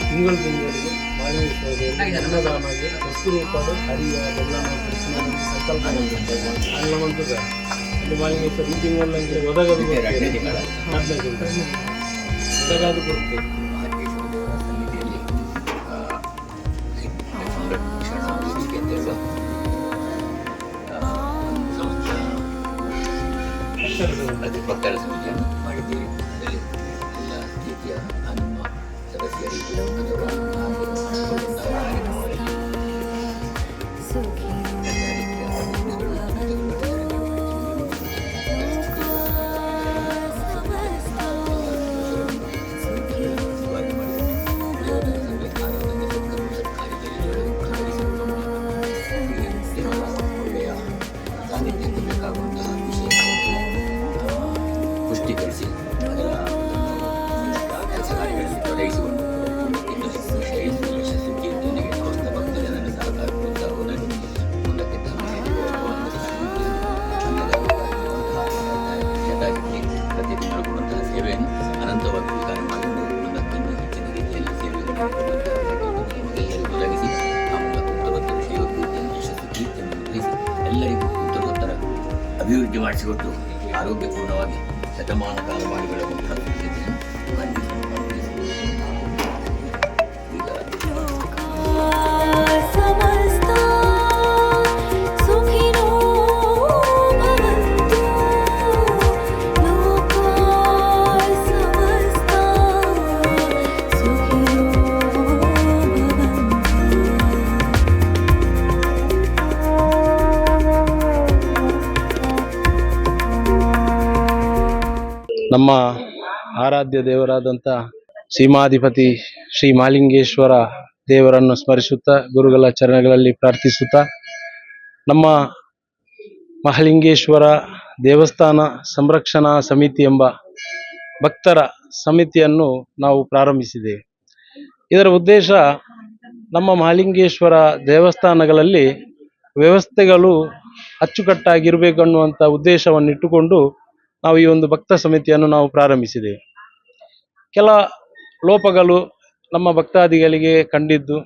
ತಿಂಗಳು ತಿಂಗಳಿಗೆ ಮಾಲಿನ್ಯೇಶ್ವರದಲ್ಲಿ ಅನ್ನದಾನಗೆ ವಸ್ತು ರೂಪದ ಹರಿಯ ಬೆಲ್ಲ ಸಂಕಲ್ಪ ಮಾಡಿದ್ದಾರೆ ಅಲ್ಲ ಮಾಲಿನ್ಯೇಶ್ವರ ಈ ತಿಂಗಳಲ್ಲಿ ಒದಗದು ಒದಗದು ಕೊಡ್ತೇವೆ. ಅದು ಭಕ್ತರ ಸಮಿತಿಯನ್ನು ಮಾಡಿದ್ದೀರಿ ಅದರಲ್ಲಿ ಎಲ್ಲ ರೀತಿಯ ನಮ್ಮ ಸದಸ್ಯರಿಗೆ ಅಥವಾ ಮಾಡಿಸಿಕೊಟ್ಟು ಆರೋಗ್ಯಪೂರ್ಣವಾಗಿ ಶತಮಾನ ಕಾಲ ನಮ್ಮ ಆರಾಧ್ಯ ದೇವರಾದಂಥ ಸೀಮಾಧಿಪತಿ ಶ್ರೀ ಮಾಲಿಂಗೇಶ್ವರ ದೇವರನ್ನು ಸ್ಮರಿಸುತ್ತಾ, ಗುರುಗಳ ಚರಣಗಳಲ್ಲಿ ಪ್ರಾರ್ಥಿಸುತ್ತಾ, ನಮ್ಮ ಮಹಲಿಂಗೇಶ್ವರ ದೇವಸ್ಥಾನ ಸಂರಕ್ಷಣಾ ಸಮಿತಿ ಎಂಬ ಭಕ್ತರ ಸಮಿತಿಯನ್ನು ನಾವು ಪ್ರಾರಂಭಿಸಿದ್ದೇವೆ. ಇದರ ಉದ್ದೇಶ ನಮ್ಮ ಮಹಾಲಿಂಗೇಶ್ವರ ದೇವಸ್ಥಾನಗಳಲ್ಲಿ ವ್ಯವಸ್ಥೆಗಳು ಅಚ್ಚುಕಟ್ಟಾಗಿರಬೇಕು ಅನ್ನುವಂಥ ಉದ್ದೇಶವನ್ನಿಟ್ಟುಕೊಂಡು ನಾವು ಈ ಒಂದು ಭಕ್ತ ಸಮಿತಿಯನ್ನು ನಾವು ಪ್ರಾರಂಭಿಸಿದ್ದೇವೆ ಕೆಲ ಲೋಪಗಳು ನಮ್ಮ ಭಕ್ತಾದಿಗಳಿಗೆ ಕಂಡಿದ್ದು,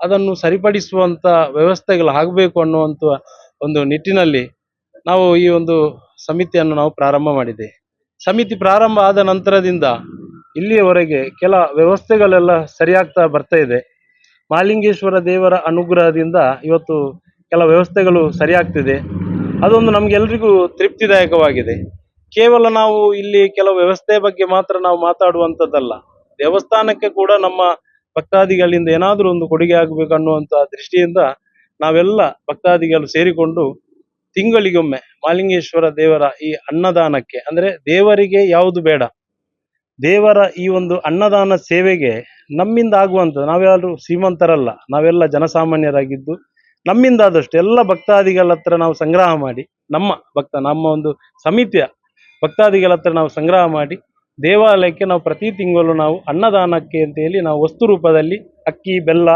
ಅದನ್ನು ಸರಿಪಡಿಸುವಂಥ ವ್ಯವಸ್ಥೆಗಳು ಆಗಬೇಕು ಅನ್ನುವಂಥ ಒಂದು ನಿಟ್ಟಿನಲ್ಲಿ ನಾವು ಈ ಒಂದು ಸಮಿತಿಯನ್ನು ನಾವು ಪ್ರಾರಂಭ ಮಾಡಿದೆ. ಸಮಿತಿ ಪ್ರಾರಂಭ ಆದ ನಂತರದಿಂದ ಇಲ್ಲಿಯವರೆಗೆ ಕೆಲ ವ್ಯವಸ್ಥೆಗಳೆಲ್ಲ ಸರಿಯಾಗ್ತಾ ಬರ್ತಾ ಇದೆ. ಮಾಲಿಂಗೇಶ್ವರ ದೇವರ ಅನುಗ್ರಹದಿಂದ ಇವತ್ತು ಕೆಲ ವ್ಯವಸ್ಥೆಗಳು ಸರಿಯಾಗ್ತಿದೆ. ಅದೊಂದು ನಮಗೆಲ್ರಿಗೂ ತೃಪ್ತಿದಾಯಕವಾಗಿದೆ. ಕೇವಲ ನಾವು ಇಲ್ಲಿ ಕೆಲವು ವ್ಯವಸ್ಥೆ ಬಗ್ಗೆ ಮಾತ್ರ ನಾವು ಮಾತಾಡುವಂಥದ್ದಲ್ಲ. ದೇವಸ್ಥಾನಕ್ಕೆ ಕೂಡ ನಮ್ಮ ಭಕ್ತಾದಿಗಳಿಂದ ಏನಾದರೂ ಒಂದು ಕೊಡುಗೆ ಆಗಬೇಕು ಅನ್ನುವಂಥ ದೃಷ್ಟಿಯಿಂದ ನಾವೆಲ್ಲ ಭಕ್ತಾದಿಗಳು ಸೇರಿಕೊಂಡು ತಿಂಗಳಿಗೊಮ್ಮೆ ಮಾಲಿಂಗೇಶ್ವರ ದೇವರ ಈ ಅನ್ನದಾನಕ್ಕೆ, ಅಂದ್ರೆ ದೇವರಿಗೆ ಯಾವುದು ಬೇಡ. ದೇವರ ಈ ಒಂದು ಅನ್ನದಾನ ಸೇವೆಗೆ ನಮ್ಮಿಂದ ಆಗುವಂಥದ್ದು, ನಾವ್ಯಾರು ಶ್ರೀಮಂತರಲ್ಲ, ನಾವೆಲ್ಲ ಜನಸಾಮಾನ್ಯರಾಗಿದ್ದು, ನಮ್ಮಿಂದಾದಷ್ಟು ಎಲ್ಲ ಭಕ್ತಾದಿಗಳ ಹತ್ರ ನಾವು ಸಂಗ್ರಹ ಮಾಡಿ, ನಮ್ಮ ಭಕ್ತ, ನಮ್ಮ ಒಂದು ಸಮಿತಿಯ ಭಕ್ತಾದಿಗಳ ಹತ್ರ ನಾವು ಸಂಗ್ರಹ ಮಾಡಿ ದೇವಾಲಯಕ್ಕೆ ನಾವು ಪ್ರತಿ ತಿಂಗಳು ನಾವು ಅನ್ನದಾನಕ್ಕೆ ಅಂತ ಹೇಳಿ ನಾವು ವಸ್ತು ರೂಪದಲ್ಲಿ ಅಕ್ಕಿ ಬೆಲ್ಲ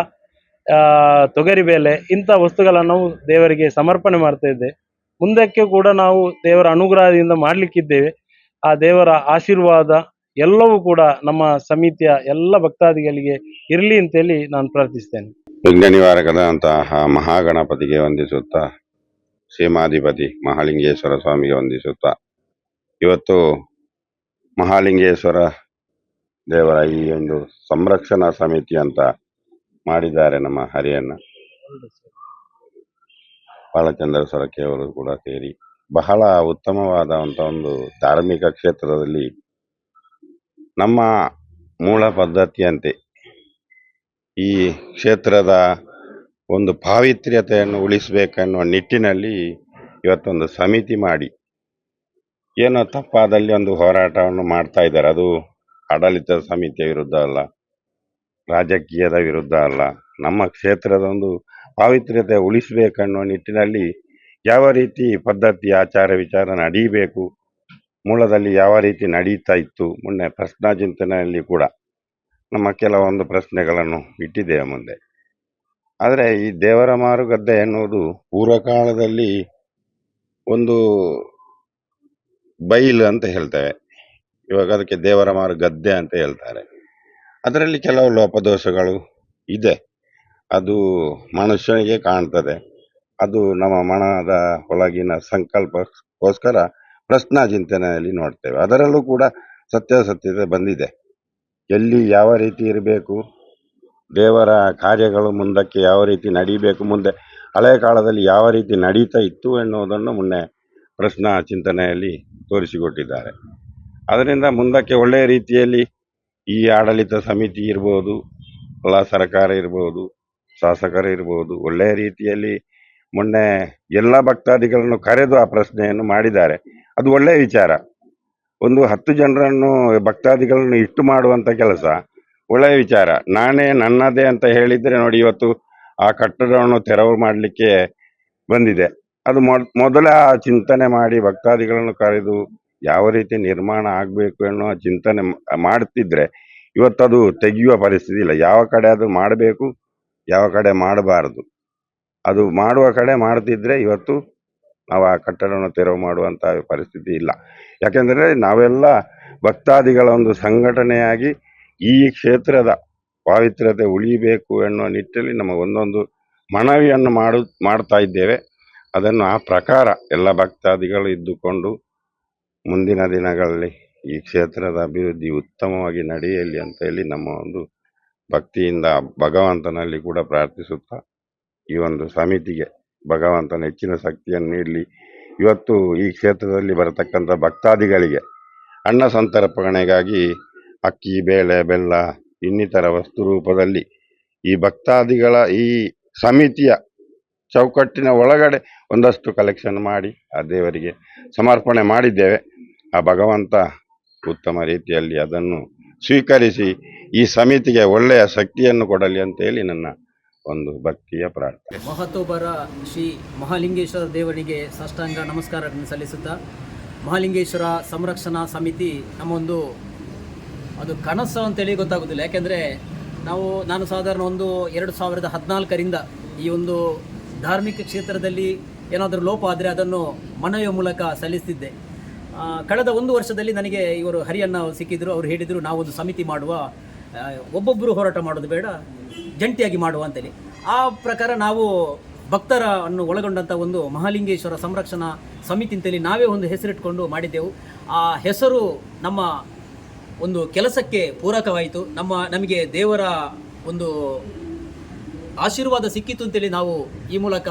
ಆ, ತೊಗರಿಬೇಳೆ ಇಂಥ ವಸ್ತುಗಳನ್ನು ನಾವು ದೇವರಿಗೆ ಸಮರ್ಪಣೆ ಮಾಡ್ತಾ ಇದ್ದೇವೆ. ಮುಂದಕ್ಕೆ ಕೂಡ ನಾವು ದೇವರ ಅನುಗ್ರಹದಿಂದ ಮಾಡಲಿಕ್ಕಿದ್ದೇವೆ. ಆ ದೇವರ ಆಶೀರ್ವಾದ ಎಲ್ಲವೂ ಕೂಡ ನಮ್ಮ ಸಮಿತಿಯ ಎಲ್ಲ ಭಕ್ತಾದಿಗಳಿಗೆ ಇರಲಿ ಅಂತೇಳಿ ನಾನು ಪ್ರಾರ್ಥಿಸ್ತೇನೆ. ವಿಘ್ನ ನಿವಾರಕದಂತಹ ಮಹಾಗಣಪತಿಗೆ ವಂದಿಸುತ್ತಾ ಸೀಮಾಧಿಪತಿ ಮಹಾಲಿಂಗೇಶ್ವರ ಸ್ವಾಮಿಗೆ ವಂದಿಸುತ್ತಾ ಇವತ್ತು ಮಹಾಲಿಂಗೇಶ್ವರ ದೇವರ ಈ ಒಂದು ಸಂರಕ್ಷಣಾ ಸಮಿತಿ ಅಂತ ಮಾಡಿದ್ದಾರೆ ನಮ್ಮ ಹರಿಯನ್ನ ಬಾಲಚಂದ್ರ ಸರಕೆ ಕೂಡ ಸೇರಿ ಬಹಳ ಉತ್ತಮವಾದಂಥ ಒಂದು ಧಾರ್ಮಿಕ ಕ್ಷೇತ್ರದಲ್ಲಿ ನಮ್ಮ ಮೂಲ ಪದ್ಧತಿಯಂತೆ ಈ ಕ್ಷೇತ್ರದ ಒಂದು ಪಾವಿತ್ರ್ಯತೆಯನ್ನು ಉಳಿಸಬೇಕನ್ನುವ ನಿಟ್ಟಿನಲ್ಲಿ ಇವತ್ತೊಂದು ಸಮಿತಿ ಮಾಡಿ ಏನೋ ತಪ್ಪಾದಲ್ಲಿ ಒಂದು ಹೋರಾಟವನ್ನು ಮಾಡ್ತಾ ಇದ್ದಾರೆ. ಅದು ಆಡಳಿತ ಸಮಿತಿಯ ವಿರುದ್ಧ ಅಲ್ಲ, ರಾಜಕೀಯದ ವಿರುದ್ಧ ಅಲ್ಲ. ನಮ್ಮ ಕ್ಷೇತ್ರದ ಒಂದು ಪಾವಿತ್ರ್ಯತೆ ಉಳಿಸಬೇಕನ್ನೋ ನಿಟ್ಟಿನಲ್ಲಿ ಯಾವ ರೀತಿ ಪದ್ಧತಿ, ಆಚಾರ ವಿಚಾರ ನಡೀಬೇಕು, ಮೂಲದಲ್ಲಿ ಯಾವ ರೀತಿ ನಡೀತಾ ಇತ್ತು ಮೊನ್ನೆ ಪ್ರಶ್ನಾ ಚಿಂತನೆಯಲ್ಲಿ ಕೂಡ ನಮ್ಮ ಕೆಲವೊಂದು ಪ್ರಶ್ನೆಗಳನ್ನು ಇಟ್ಟಿದ್ದೇವೆ ಮುಂದೆ. ಆದರೆ ಈ ದೇವರ ಮಾರುಗದ್ದೆ ಎನ್ನುವುದು ಪೂರ್ವಕಾಲದಲ್ಲಿ ಒಂದು ಬೈಲು ಅಂತ ಹೇಳ್ತೇವೆ. ಇವಾಗ ಅದಕ್ಕೆ ದೇವರ ಮಾರು ಗದ್ದೆ ಅಂತ ಹೇಳ್ತಾರೆ. ಅದರಲ್ಲಿ ಕೆಲವು ಲೋಪದೋಷಗಳು ಇದೆ. ಅದು ಮನುಷ್ಯನಿಗೆ ಕಾಣ್ತದೆ. ಅದು ನಮ್ಮ ಮನದ ಒಳಗಿನ ಸಂಕಲ್ಪಕ್ಕೋಸ್ಕರ ಪ್ರಶ್ನಾ ಚಿಂತನೆಯಲ್ಲಿ ನೋಡ್ತೇವೆ. ಅದರಲ್ಲೂ ಕೂಡ ಸತ್ಯಾಸತ್ಯತೆ ಬಂದಿದೆ. ಎಲ್ಲಿ ಯಾವ ರೀತಿ ಇರಬೇಕು, ದೇವರ ಕಾರ್ಯಗಳು ಮುಂದಕ್ಕೆ ಯಾವ ರೀತಿ ನಡೀಬೇಕು, ಮುಂದೆ ಹಳೆ ಕಾಲದಲ್ಲಿ ಯಾವ ರೀತಿ ನಡೀತಾ ಇತ್ತು ಎನ್ನುವುದನ್ನು ಮುನ್ನೆ ಪ್ರಶ್ನಾ ಚಿಂತನೆಯಲ್ಲಿ ತೋರಿಸಿಕೊಟ್ಟಿದ್ದಾರೆ. ಅದರಿಂದ ಮುಂದಕ್ಕೆ ಒಳ್ಳೆಯ ರೀತಿಯಲ್ಲಿ ಈ ಆಡಳಿತ ಸಮಿತಿ ಇರ್ಬೋದು ಅಲ್ಲ ಸರ್ಕಾರ ಇರ್ಬೋದು, ಶಾಸಕರು ಇರ್ಬೋದು ಒಳ್ಳೆಯ ರೀತಿಯಲ್ಲಿ ಮೊನ್ನೆ ಎಲ್ಲ ಭಕ್ತಾದಿಗಳನ್ನು ಕರೆದು ಆ ಪ್ರಶ್ನೆಯನ್ನು ಮಾಡಿದ್ದಾರೆ. ಅದು ಒಳ್ಳೆಯ ವಿಚಾರ. ಒಂದು ಹತ್ತು ಜನರನ್ನು, ಭಕ್ತಾದಿಗಳನ್ನು ಇಟ್ಟು ಮಾಡುವಂತ ಕೆಲಸ ಒಳ್ಳೆಯ ವಿಚಾರ. ನಾನೇ ನನ್ನದೇ ಅಂತ ಹೇಳಿದ್ರೆ ನೋಡಿ ಇವತ್ತು ಆ ಕಟ್ಟಡವನ್ನು ತೆರವು ಮಾಡಲಿಕ್ಕೆ ಬಂದಿದೆ. ಅದು ಮೊದಲ ಚಿಂತನೆ ಮಾಡಿ ಭಕ್ತಾದಿಗಳನ್ನು ಕರೆದು ಯಾವ ರೀತಿ ನಿರ್ಮಾಣ ಆಗಬೇಕು ಅನ್ನೋ ಚಿಂತನೆ ಮಾಡ್ತಿದ್ರೆ ಇವತ್ತದು ತೆಗೆಯುವ ಪರಿಸ್ಥಿತಿ ಇಲ್ಲ. ಯಾವ ಕಡೆ ಅದು ಮಾಡಬೇಕು, ಯಾವ ಕಡೆ ಮಾಡಬಾರದು. ಅದು ಮಾಡುವ ಕಡೆ ಮಾಡ್ತಿದ್ರೆ ಇವತ್ತು ನಾವು ಆ ಕಟ್ಟಡವನ್ನು ತೆರವು ಮಾಡುವಂತ ಪರಿಸ್ಥಿತಿ ಇಲ್ಲ. ಯಾಕೆಂದ್ರೆ ನಾವೆಲ್ಲ ಭಕ್ತಾದಿಗಳ ಒಂದು ಸಂಘಟನೆಯಾಗಿ ಈ ಕ್ಷೇತ್ರದ ಪಾವಿತ್ರ್ಯತೆ ಉಳಿಬೇಕು ಎನ್ನುವ ನಿಟ್ಟಿನಲ್ಲಿ ನಮಗೊಂದೊಂದು ಮನವಿಯನ್ನು ಮಾಡು, ಮಾಡ್ತಾ ಇದ್ದೇವೆ. ಅದನ್ನು ಆ ಪ್ರಕಾರ ಎಲ್ಲ ಭಕ್ತಾದಿಗಳು ಇದ್ದುಕೊಂಡು ಮುಂದಿನ ದಿನಗಳಲ್ಲಿ ಈ ಕ್ಷೇತ್ರದ ಅಭಿವೃದ್ಧಿ ಉತ್ತಮವಾಗಿ ನಡೆಯಲಿ ಅಂತ ಹೇಳಿ ನಮ್ಮ ಒಂದು ಭಕ್ತಿಯಿಂದ ಭಗವಂತನಲ್ಲಿ ಕೂಡ ಪ್ರಾರ್ಥಿಸುತ್ತಾ ಈ ಒಂದು ಸಮಿತಿಗೆ ಭಗವಂತನ ಹೆಚ್ಚಿನ ಶಕ್ತಿಯನ್ನು ನೀಡಲಿ. ಇವತ್ತು ಈ ಕ್ಷೇತ್ರದಲ್ಲಿ ಬರತಕ್ಕಂಥ ಭಕ್ತಾದಿಗಳಿಗೆ ಅನ್ನ ಸಂತರ್ಪಣೆಗಾಗಿ ಅಕ್ಕಿ, ಬೇಳೆ, ಬೆಲ್ಲ, ಇನ್ನಿತರ ವಸ್ತು ರೂಪದಲ್ಲಿ ಈ ಭಕ್ತಾದಿಗಳ ಈ ಸಮಿತಿಯ ಚೌಕಟ್ಟಿನ ಒಳಗಡೆ ಒಂದಷ್ಟು ಕಲೆಕ್ಷನ್ ಮಾಡಿ ಆ ದೇವರಿಗೆ ಸಮರ್ಪಣೆ ಮಾಡಿದ್ದೇವೆ. ಆ ಭಗವಂತ ಉತ್ತಮ ರೀತಿಯಲ್ಲಿ ಅದನ್ನು ಸ್ವೀಕರಿಸಿ ಈ ಸಮಿತಿಗೆ ಒಳ್ಳೆಯ ಶಕ್ತಿಯನ್ನು ಕೊಡಲಿ ಅಂತ ಹೇಳಿ ನನ್ನ ಒಂದು ಭಕ್ತಿಯ ಪ್ರಾರ್ಥನೆ. ಮಹತೋಬರ ಶ್ರೀ ಮಹಾಲಿಂಗೇಶ್ವರ ದೇವರಿಗೆ ಸಾಷ್ಟಾಂಗ ನಮಸ್ಕಾರಗಳನ್ನು ಸಲ್ಲಿಸುತ್ತಾ ಮಹಾಲಿಂಗೇಶ್ವರ ಸಂರಕ್ಷಣಾ ಸಮಿತಿ ನಮ್ಮ ಒಂದು ಅದು ಕನಸು ಅಂತೇಳಿ ಗೊತ್ತಾಗೋದಿಲ್ಲ. ಯಾಕೆಂದರೆ ನಾವು, ನಾನು ಸಾಧಾರಣ ಒಂದು ಎರಡು ಸಾವಿರದ ಹದಿನಾಲ್ಕರಿಂದ ಈ ಒಂದು ಧಾರ್ಮಿಕ ಕ್ಷೇತ್ರದಲ್ಲಿ ಏನಾದರೂ ಲೋಪ ಆದರೆ ಅದನ್ನು ಮನವಿಯ ಮೂಲಕ ಸಲ್ಲಿಸ್ತಿದ್ದೆ ಕಳೆದ ಒಂದು ವರ್ಷದಲ್ಲಿ ನನಗೆ ಇವರು ಹರಿಯಣ್ಣ ಸಿಕ್ಕಿದ್ರು, ಅವರು ಹೇಳಿದರು, ನಾವೊಂದು ಸಮಿತಿ ಮಾಡುವ ಒಬ್ಬೊಬ್ಬರು ಹೋರಾಟ ಮಾಡೋದು ಬೇಡ, ಜಂಟಿಯಾಗಿ ಮಾಡುವ ಅಂತೇಳಿ. ಆ ಪ್ರಕಾರ ನಾವು ಭಕ್ತರನ್ನು ಒಳಗೊಂಡಂಥ ಒಂದು ಮಹಾಲಿಂಗೇಶ್ವರ ಸಂರಕ್ಷಣಾ ಸಮಿತಿ ಅಂತೇಳಿ ನಾವೇ ಒಂದು ಹೆಸರಿಟ್ಕೊಂಡು ಮಾಡಿದ್ದೆವು. ಆ ಹೆಸರು ನಮ್ಮ ಒಂದು ಕೆಲಸಕ್ಕೆ ಪೂರಕವಾಯಿತು. ನಮ್ಮ, ನಮಗೆ ದೇವರ ಒಂದು ಆಶೀರ್ವಾದ ಸಿಕ್ಕಿತು ಅಂತೇಳಿ ನಾವು ಈ ಮೂಲಕ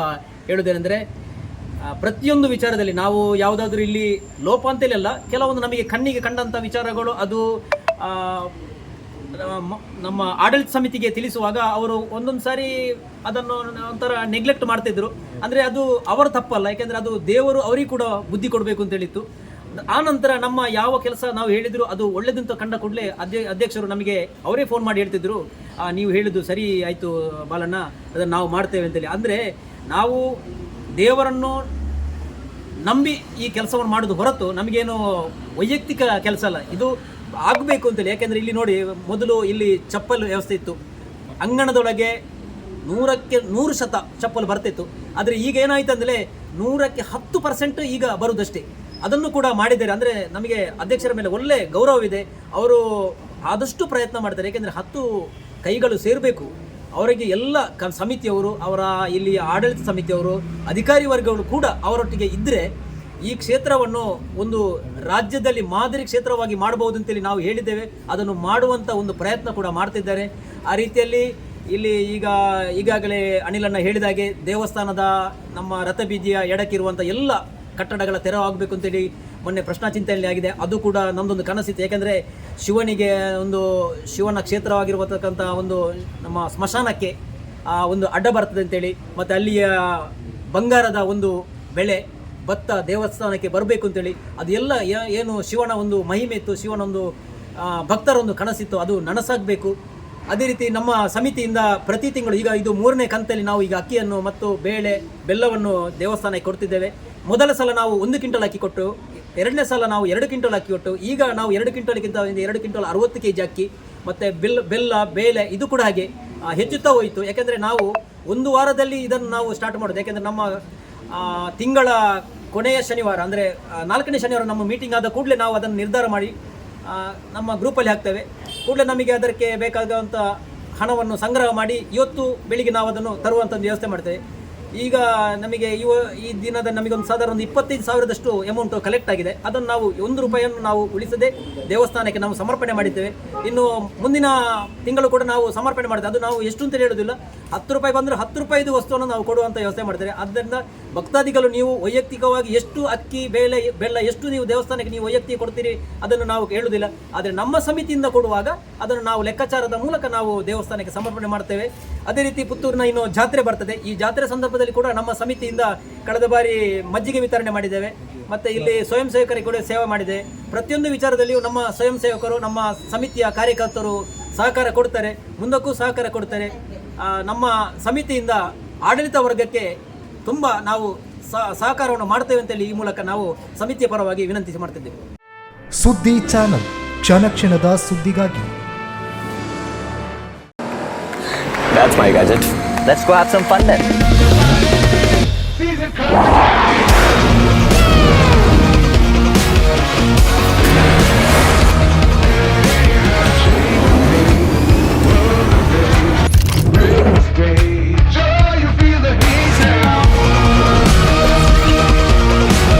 ಹೇಳುವುದೇನೆಂದರೆ ಪ್ರತಿಯೊಂದು ವಿಚಾರದಲ್ಲಿ ನಾವು ಯಾವುದಾದ್ರೂ ಇಲ್ಲಿ ಲೋಪ ಅಂತೇಳಿ ಅಲ್ಲ, ಕೆಲವೊಂದು ನಮಗೆ ಕಣ್ಣಿಗೆ ಕಂಡಂಥ ವಿಚಾರಗಳು, ಅದು ನಮ್ಮ ಆಡಳಿತ ಸಮಿತಿಗೆ ತಿಳಿಸುವಾಗ ಅವರು ಒಂದೊಂದು ಸಾರಿ ಅದನ್ನು ಒಂಥರ ನೆಗ್ಲೆಕ್ಟ್ ಮಾಡ್ತಿದ್ರು ಅಂದರೆ ಅದು ಅವರ ತಪ್ಪಲ್ಲ, ಯಾಕೆಂದರೆ ಅದು ದೇವರು ಅವರಿಗೆ ಕೂಡ ಬುದ್ಧಿ ಕೊಡಬೇಕು ಅಂತ ಹೇಳಿತ್ತು. ಆ ನಂತರ ನಮ್ಮ ಯಾವ ಕೆಲಸ ನಾವು ಹೇಳಿದ್ರು ಅದು ಒಳ್ಳೆದಂತ ಕಂಡ ಕೂಡಲೇ ಅಧ್ಯ ಅಧ್ಯಕ್ಷರು ನಮಗೆ ಅವರೇ ಫೋನ್ ಮಾಡಿ ಹೇಳ್ತಿದ್ರು ನೀವು ಹೇಳಿದ್ದು ಸರಿ ಆಯಿತು ಬಾಲಣ್ಣ, ಅದನ್ನು ನಾವು ಮಾಡ್ತೇವೆ ಅಂತೇಳಿ. ಅಂದರೆ ನಾವು ದೇವರನ್ನು ನಂಬಿ ಈ ಕೆಲಸವನ್ನು ಮಾಡೋದು ಹೊರತು ನಮಗೇನು ವೈಯಕ್ತಿಕ ಕೆಲಸ ಅಲ್ಲ, ಇದು ಆಗಬೇಕು ಅಂತೇಳಿ. ಯಾಕೆಂದರೆ ಇಲ್ಲಿ ನೋಡಿ, ಮೊದಲು ಇಲ್ಲಿ ಚಪ್ಪಲ್ ವ್ಯವಸ್ಥೆ ಇತ್ತು. ಅಂಗಣದೊಳಗೆ ನೂರಕ್ಕೆ ನೂರು ಶತ ಚಪ್ಪಲ್ ಬರ್ತಿತ್ತು. ಆದರೆ ಈಗ ಏನಾಯ್ತು ಅಂದರೆ ನೂರಕ್ಕೆ ಹತ್ತು ಪರ್ಸೆಂಟ್ ಈಗ ಬರುವುದಷ್ಟೇ ಅದನ್ನು ಕೂಡ ಮಾಡಿದ್ದಾರೆ. ಅಂದರೆ ನಮಗೆ ಅಧ್ಯಕ್ಷರ ಮೇಲೆ ಒಳ್ಳೆ ಗೌರವವಿದೆ ಅವರು ಆದಷ್ಟು ಪ್ರಯತ್ನ ಮಾಡ್ತಾರೆ. ಏಕೆಂದರೆ ಹತ್ತು ಕೈಗಳು ಸೇರಬೇಕು. ಅವರಿಗೆ ಎಲ್ಲ ಕ ಸಮಿತಿಯವರು, ಅವರ ಇಲ್ಲಿ ಆಡಳಿತ ಸಮಿತಿಯವರು, ಅಧಿಕಾರಿ ವರ್ಗಗಳು ಕೂಡ ಅವರೊಟ್ಟಿಗೆ ಇದ್ದರೆ ಈ ಕ್ಷೇತ್ರವನ್ನು ಒಂದು ರಾಜ್ಯದಲ್ಲಿ ಮಾದರಿ ಕ್ಷೇತ್ರವಾಗಿ ಮಾಡಬಹುದು ಅಂತೇಳಿ ನಾವು ಹೇಳಿದ್ದೇವೆ. ಅದನ್ನು ಮಾಡುವಂಥ ಒಂದು ಪ್ರಯತ್ನ ಕೂಡ ಮಾಡ್ತಿದ್ದಾರೆ. ಆ ರೀತಿಯಲ್ಲಿ ಇಲ್ಲಿ ಈಗ, ಈಗಾಗಲೇ ಅನಿಲಣ್ಣ ಹೇಳಿದಾಗೆ ದೇವಸ್ಥಾನದ ನಮ್ಮ ರಥಬೀದಿಯ ಎಡಕ್ಕಿರುವಂಥ ಎಲ್ಲ ಕಟ್ಟಡಗಳ ತೆರವು ಆಗಬೇಕು ಅಂತೇಳಿ ಮೊನ್ನೆ ಪ್ರಶ್ನಾ ಚಿಂತನೆಯಲ್ಲಿ ಆಗಿದೆ. ಅದು ಕೂಡ ನಮ್ಮದೊಂದು ಕನಸಿತ್ತು. ಯಾಕೆಂದರೆ ಶಿವನಿಗೆ ಒಂದು ಶಿವನ ಕ್ಷೇತ್ರವಾಗಿರತಕ್ಕಂಥ ಒಂದು ನಮ್ಮ ಸ್ಮಶಾನಕ್ಕೆ ಆ ಒಂದು ಅಡ್ಡ ಬರ್ತದೆ ಅಂತೇಳಿ ಮತ್ತು ಅಲ್ಲಿಯ ಬಂಗಾರದ ಒಂದು ಬೆಳೆ ಭತ್ತ ದೇವಸ್ಥಾನಕ್ಕೆ ಬರಬೇಕು ಅಂತೇಳಿ ಅದು ಎಲ್ಲ ಏನು ಶಿವನ ಒಂದು ಮಹಿಮೆ ಇತ್ತು ಶಿವನ ಒಂದು ಆ, ಭಕ್ತರ ಒಂದು ಕನಸಿತ್ತು ಅದು ನನಸಾಗಬೇಕು. ಅದೇ ರೀತಿ ನಮ್ಮ ಸಮಿತಿಯಿಂದ ಪ್ರತಿ ತಿಂಗಳು ಈಗ ಇದು ಮೂರನೇ ಕಂತಲ್ಲಿ ನಾವು ಈಗ ಅಕ್ಕಿಯನ್ನು ಮತ್ತು ಬೇಳೆ ಬೆಲ್ಲವನ್ನು ದೇವಸ್ಥಾನಕ್ಕೆ ಕೊಡ್ತಿದ್ದೇವೆ. ಮೊದಲ ಸಲ ನಾವು ಒಂದು ಕ್ವಿಂಟಲ್ ಅಕ್ಕಿ ಕೊಟ್ಟು, ಎರಡನೇ ಸಲ ನಾವು ಎರಡು ಕ್ವಿಂಟಲ್ ಅಕ್ಕಿ ಕೊಟ್ಟು, ಈಗ ನಾವು ಎರಡು ಕ್ವಿಂಟಲ್ಗಿಂತ ಎರಡು ಕ್ವಿಂಟಲ್ ಅರವತ್ತು ಕೆ ಜಿ ಅಕ್ಕಿ, ಮತ್ತು ಬೆಲ್ಲ ಬೆಲ್ಲ, ಬೇಳೆ, ಇದು ಕೂಡ ಹಾಗೆ ಹೆಚ್ಚುತ್ತಾ ಹೋಯಿತು. ಯಾಕೆಂದರೆ ನಾವು ಒಂದು ವಾರದಲ್ಲಿ ಇದನ್ನು ನಾವು ಸ್ಟಾರ್ಟ್ ಮಾಡೋದು. ಯಾಕೆಂದರೆ ನಮ್ಮ ತಿಂಗಳ ಕೊನೆಯ ಶನಿವಾರ, ಅಂದರೆ ನಾಲ್ಕನೇ ಶನಿವಾರ ನಮ್ಮ ಮೀಟಿಂಗ್ ಆದ ಕೂಡಲೇ ನಾವು ಅದನ್ನು ನಿರ್ಧಾರ ಮಾಡಿ ನಮ್ಮ ಗ್ರೂಪಲ್ಲಿ ಹಾಕ್ತೇವೆ. ಕೂಡಲೇ ನಮಗೆ ಅದಕ್ಕೆ ಬೇಕಾದಂಥ ಹಣವನ್ನು ಸಂಗ್ರಹ ಮಾಡಿ, ಇವತ್ತು ಬೆಳಿಗ್ಗೆ ನಾವು ಅದನ್ನು ತರುವಂಥ ವ್ಯವಸ್ಥೆ ಮಾಡ್ತೇವೆ. ಈಗ ನಮಗೆ ಇವ ಈ ದಿನದ ನಮಗೆ ಒಂದು ಸಾಧಾರಣ ಒಂದು ಇಪ್ಪತ್ತೈದು ಸಾವಿರದಷ್ಟು ಅಮೌಂಟ್ ಕಲೆಕ್ಟ್ ಆಗಿದೆ. ಅದನ್ನು ನಾವು ಒಂದು ರೂಪಾಯಿಯನ್ನು ನಾವು ಉಳಿಸದೆ ದೇವಸ್ಥಾನಕ್ಕೆ ನಾವು ಸಮರ್ಪಣೆ ಮಾಡಿದ್ದೇವೆ. ಇನ್ನು ಮುಂದಿನ ತಿಂಗಳು ಕೂಡ ನಾವು ಸಮರ್ಪಣೆ ಮಾಡಿದ್ದೇವೆ ಅದು ನಾವು ಎಷ್ಟು ಅಂತ ಹೇಳೋದಿಲ್ಲ. ಹತ್ತು ರೂಪಾಯಿ ಬಂದರೆ ಹತ್ತು ರೂಪಾಯಿದು ವಸ್ತುವನ್ನು ನಾವು ಕೊಡುವಂಥ ವ್ಯವಸ್ಥೆ ಮಾಡ್ತೇವೆ ಆದ್ದರಿಂದ ಭಕ್ತಾದಿಗಳು, ನೀವು ವೈಯಕ್ತಿಕವಾಗಿ ಎಷ್ಟು ಅಕ್ಕಿ, ಬೇಳೆ, ಬೆಲ್ಲ, ಎಷ್ಟು ನೀವು ದೇವಸ್ಥಾನಕ್ಕೆ ನೀವು ವೈಯಕ್ತಿಕ ಕೊಡ್ತೀರಿ, ಅದನ್ನು ನಾವು ಹೇಳುವುದಿಲ್ಲ ಆದರೆ ನಮ್ಮ ಸಮಿತಿಯಿಂದ ಕೊಡುವಾಗ ಅದನ್ನು ನಾವು ಲೆಕ್ಕಾಚಾರದ ಮೂಲಕ ನಾವು ದೇವಸ್ಥಾನಕ್ಕೆ ಸಮರ್ಪಣೆ ಮಾಡ್ತೇವೆ. ಅದೇ ರೀತಿ ಪುತ್ತೂರಿನ ಇನ್ನು ಜಾತ್ರೆ ಬರ್ತದೆ. ಈ ಜಾತ್ರೆ ಸಂದರ್ಭದಲ್ಲಿ ಕೂಡ ನಮ್ಮ ಸಮಿತಿಯಿಂದ ಕಳೆದ ಬಾರಿ ಮಜ್ಜಿಗೆ ವಿತರಣೆ ಮಾಡಿದ್ದೇವೆ. ಮತ್ತು ಇಲ್ಲಿ ಸ್ವಯಂ ಸೇವಕರಿಗೆ ಕೂಡ ಸೇವೆ ಮಾಡಿದೆ. ಪ್ರತಿಯೊಂದು ವಿಚಾರದಲ್ಲಿಯೂ ನಮ್ಮ ಸ್ವಯಂ ಸೇವಕರು, ನಮ್ಮ ಸಮಿತಿಯ ಕಾರ್ಯಕರ್ತರು ಸಹಕಾರ ಕೊಡ್ತಾರೆ. ಮುಂದಕ್ಕೂ ಸಹಕಾರ ಕೊಡ್ತಾರೆ. ನಮ್ಮ ಸಮಿತಿಯಿಂದ ಆಡಳಿತ ವರ್ಗಕ್ಕೆ ತುಂಬ ನಾವು ಸಹ- ಸಹಕಾರವನ್ನು ಮಾಡ್ತೇವೆ ಅಂತೇಳಿ ಈ ಮೂಲಕ ನಾವು ಸಮಿತಿಯ ಪರವಾಗಿ ವಿನಂತಿ ಮಾಡ್ತಿದ್ದೇವೆ ಸುದ್ದಿ ಚಾನಲ್ ಕ್ಷಣ ಕ್ಷಣದ ಸುದ್ದಿಗಾಗಿ That's my gadget. Let's go have some fun then.